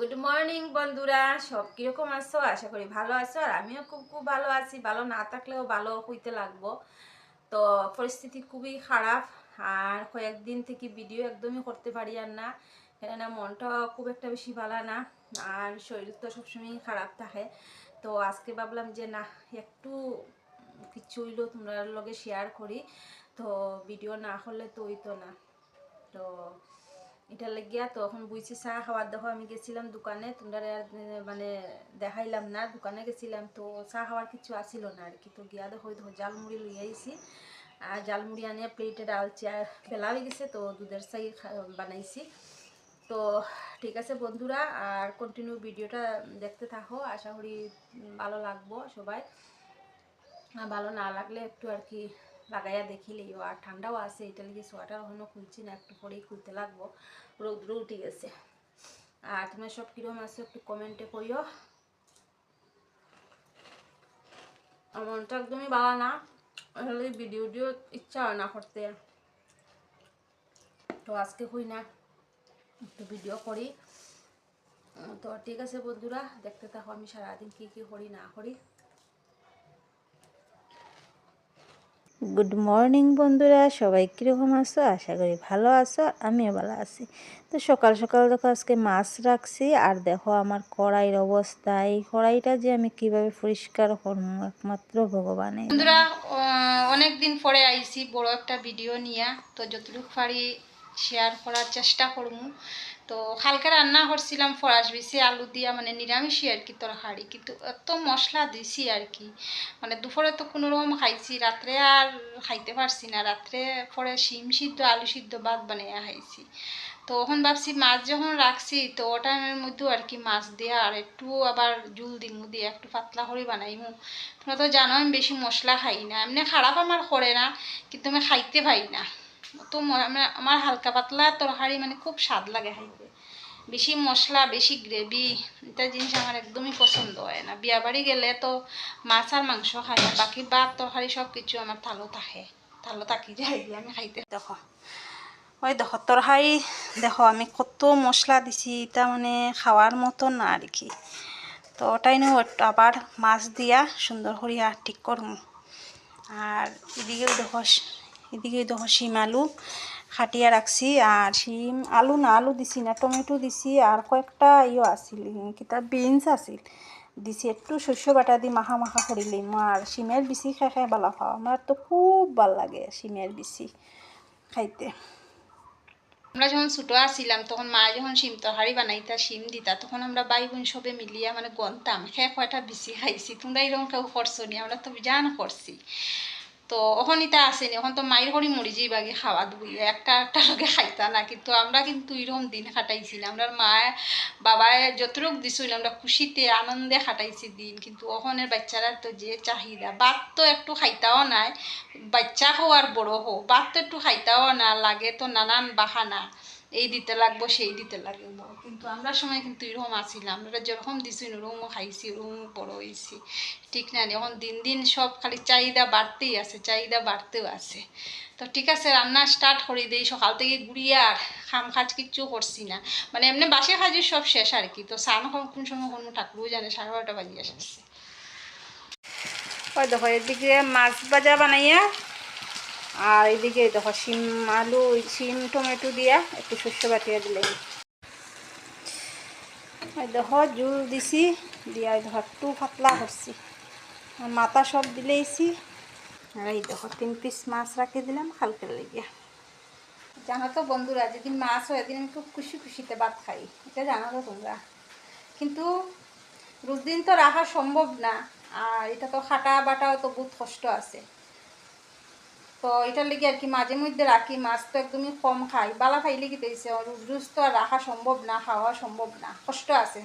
Good morning বন্ধুরা। সব কীরকম আছো? আশা করি ভালো আছো। আর আমিও খুব খুব ভালো আছি। ভালো না থাকলেও ভালো হইতে লাগবো। তো পরিস্থিতি খুবই খারাপ। আর কয়েকদিন থেকে ভিডিও একদমই করতে পারি আর না। কেননা মনটা খুব একটা বেশি ভালো না। আর শরীর তো সবসময় খারাপ থাকে। তো আজকে ভাবলাম যে, না, একটু কিছু হইলেও তোমরা লগে শেয়ার করি। তো ভিডিও না করলে তো হইতো না। তো এটা লাগিয়া তো এখন বুঝছি চা খাওয়ার দেখো, আমি গেছিলাম দোকানে তোমরা আর মানে দেখাইলাম না, দোকানে গেছিলাম, তো চা খাওয়ার কিছু আসিল না আর কি তো গিয়া দেখো দেখো জালমুড়ি লই আইছি, আর জালমুড়ি আনিয়ে প্লেটে ডাল আর ফেলা হয়ে গেছে, তো দুধের চাই বানাইছি। তো ঠিক আছে বন্ধুরা, আর কন্টিনিউ ভিডিওটা দেখতে থাকো, আশা করি ভালো লাগবো সবাই। ভালো না লাগলে একটু আর কি লাগাইয়া দেখিলেই, আর ঠান্ডাও আছে, এটা লিগে সোয়াটার এখনও খুলছি না, একটু পরেই খুলতে লাগবো। রৌদ্র উঠে গেছে। আর তোমরা সব কিরম আছো একটু কমেন্টে করিও আমার মনটা একদমই ভালো না। আসলে ভিডিও টিডিও ইচ্ছা হয় না করতে। তো আজকে হই না, একটু ভিডিও করি। তো ঠিক আছে বন্ধুরা, দেখতে থাকো আমি সারাদিন কী কী করি না করি। গুড মর্নিং বন্ধুরা। সবাই কীরকম আছো? আশা করি ভালো আছো, আমিও ভালো আছি। তো সকাল সকাল দেখো, আজকে মাছ রাখছি। আর দেখো, আমার কড়াইয়ের অবস্থা। এই কড়াইটা যে আমি কীভাবে পরিষ্কার করব, একমাত্র ভগবানে বন্ধুরা অনেক দিন পরে আইছি, বড় একটা ভিডিও নিয়ে। তো যতটুকু পারি শেয়ার করার চেষ্টা করব। তো হালকা রান্না করছিলাম ফরাস বেশি, আলু দিয়া মানে নিরামিষই আর কি তরকারি কিন্তু এত মশলা দিছি আর কি। মানে দুপুরে তো কোনো রকম খাইছি, রাত্রে আর খাইতে পারছি না। রাত্রে পরে শিম সিদ্ধ, আলু সিদ্ধ, ভাত বানিয়ে খাইছি। তো তখন ভাবছি মাছ যখন রাখছি, তো ও টাইমের মধ্যেও আর কি মাছ দিয়ে আর একটু আবার জুল দিমু দিয়ে, একটু পাতলা করে বানাইমু। তোমরা তো জানো আমি বেশি মশলা খাই না। এমনি খারাপ আমার করে না, কিন্তু আমি খাইতে পাই না। তো ম- আমার- হালকা পাতলা তরকারি মানে খুব স্বাদ লাগে খাইতে বেশি মশলা, বেশি গ্রেভি এটা জিনিস আমার একদমই পছন্দ হয় না। বিয়া বাড়ি গেলে তো মাছ আর মাংস খাই আর বাকি ভাত, তরকারি সব কিছু আমার থালো থাকে, থালো থাকি যাই দিয়ে আমি খাইতে দেখো, ওই দেখো, তরকারি দেখো, আমি কত মশলা দিছি, এটা মানে খাওয়ার মতো না আর কি। তো ওটাই নিয়ে আবার মাছ দিয়া সুন্দর করিয়া ঠিক করব। আর এদিকেও দেখো এদিকে দেখো শিম আলু খাটিয়া রাখছি, আর শিম আলু না, আলু দিছি না, টমেটো দিছি, আর কয়েকটা ইয়ে আছিল কিতা বিনস আছিল দিছি একটু শস্য বাটা দি মাখা মাখা করিলিম আর শিমের বিচি খাই খাই ভালো খাওয়া আমার তো খুব ভালো লাগে শিমের বিচি খাইতে। আমরা যখন ছোটো আসছিলাম তখন মা যখন শিম তরকারি বানাইতা, শিম দিতা, তখন আমরা ভাই বোন সবে মিলিয়া মানে গনতাম খে কয়টা বেশি খাইছি, তোমরা এরকম কেউ করছ নি, আমরা তো জান করছি তো ইটা আসেনি, এখন তো মায়ের করি মরি যাই বাগে খাওয়া দুই, একটা একটা লগে খাইতা না, কিন্তু আমরা কিন্তু এরকম দিন খাটাইছি না আমরা মা, বাবায় যতটুক দিছিল, আমরা খুশিতে, আনন্দে খাটাইছি দিন, কিন্তু ওখনের বাচ্চারা তো যে চাহিদা। বাদ তো একটু খাইতাও নাই, বাচ্চা হোক আর বড় হোক বাদ তো একটু খাইতাও না, লাগে তো নানান বাহানা। এই দিতে লাগবো, সেই দিতে লাগবো কিন্তু আমরা সময় কিন্তু এরকম আসিলাম আমরা যেরকম দিছি, ওরকমও খাইছি ওরকম বড় হয়েছি ঠিক না? এখন দিন দিন সব খালি চাহিদা বাড়তেই আছে, চাহিদা বাড়তেও আছে। তো ঠিক আছে, রান্না স্টার্ট করে দিই। সকাল থেকে ঘুরিয়ে আর খাম খাজ কিচ্ছু করছি না। মানে এমনি বাসে কাজের সব শেষ আর কি। তো সান কোন সময় কোন ঠাকুরও জানে, সাড়ে বারোটা বাজিয়ে আসছে। ওই দেখো, এদিকে মাছ ভাজা বানাইয়া আর এদিকে দেখো শিম আলু শিম, টমেটো দিয়া একটু শস্য বাটিয়া দিলে দেখো জুল দিছি, দিয়া দেখো একটু পাতলা করছি। আর মাথা সব দিলেইছি। আর এই দেখো তিন পিস মাছ রাখি দিলাম কালকে লেগে। জানো তো বন্ধুরা, যেদিন মাছ হয় এদিন আমি খুব খুশি খুশিতে ভাত খাই। এটা জানো তো তোমরা? কিন্তু রোজ দিন তো রাখা সম্ভব না। আর এটা তো খাটা বাটাও তো বহুত কষ্ট আছে। তো এটার লেগে আর কি মাঝে মধ্যে রাখি, মাছ তো একদমই কম খাই। বালা খাইলে কি দিয়েছে রোজ রোজ তো আর রাখা সম্ভব না, খাওয়া সম্ভব না, কষ্ট আছে।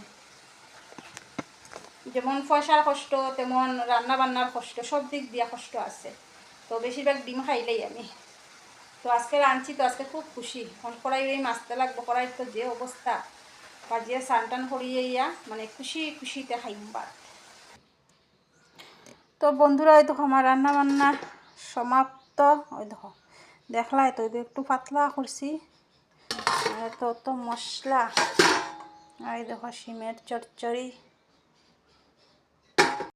যেমন পয়সার কষ্ট, তেমন রান্না বান্নার কষ্ট, সব দিক দিয়া কষ্ট আছে। তো বেশিরভাগ ডিম খাইলেই আমি। তো আজকে রাঁধছি তো আজকে খুব খুশি। কড়াই এই মাছতে লাগবো কড়াই তো যে অবস্থা বাজিয়ে সান টান করিয়ে ইয়া মানে খুশি খুশিতে খাইম বাদ তো বন্ধুরা হয়তো আমার রান্না বান্না সমাপ্ত। ওই দেখো দেখলাই তো একটু পাতলা করছি। তো তো মশলা। আর দেখো সিমের চচ্চড়ি।